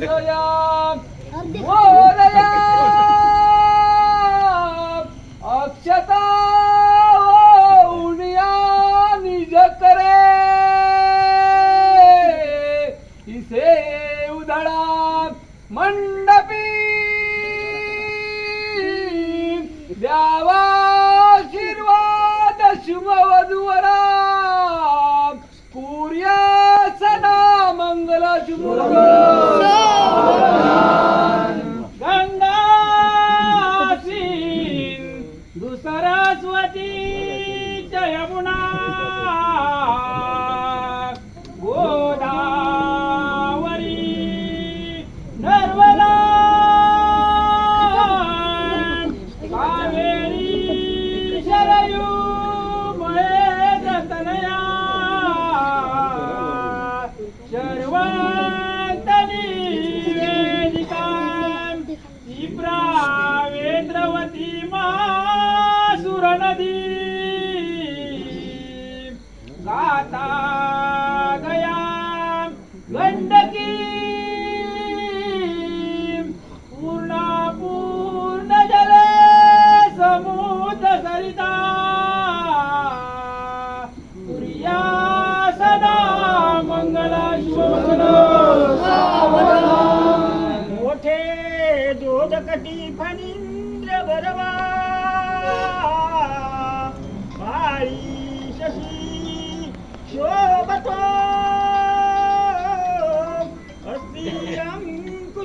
सया मोरया अक्षता उनिया निज करे इसे उधळा मंडपी द्यावा आशीर्वाद शुभवधूवरा कुर्या सदा मंगल शुभ સરસ્વતી જય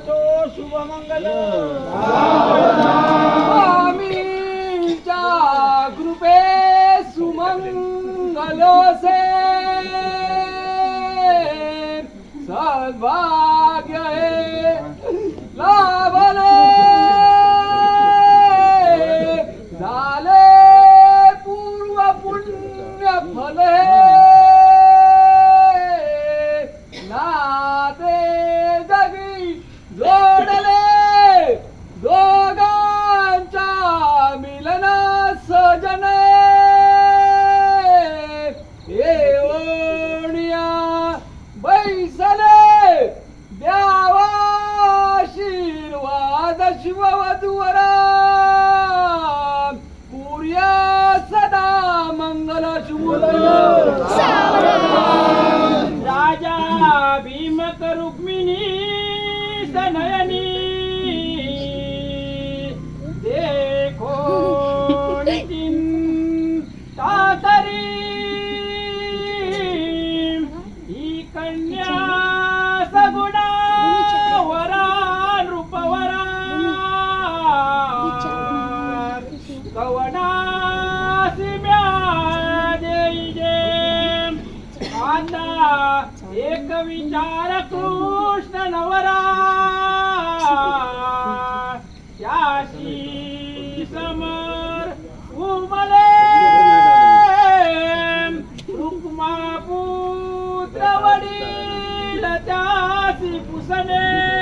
तो शुभमंगल स्वामींच्या कृपे सुमंगल से. सद्भाग्य ला कृष्ण नवरा याशी समर उमले. रुक्मा पुत्र वडील त्यासी पुसणे.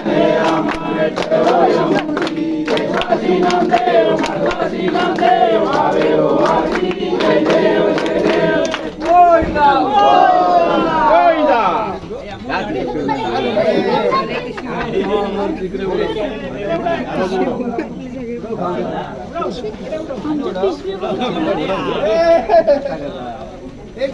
एक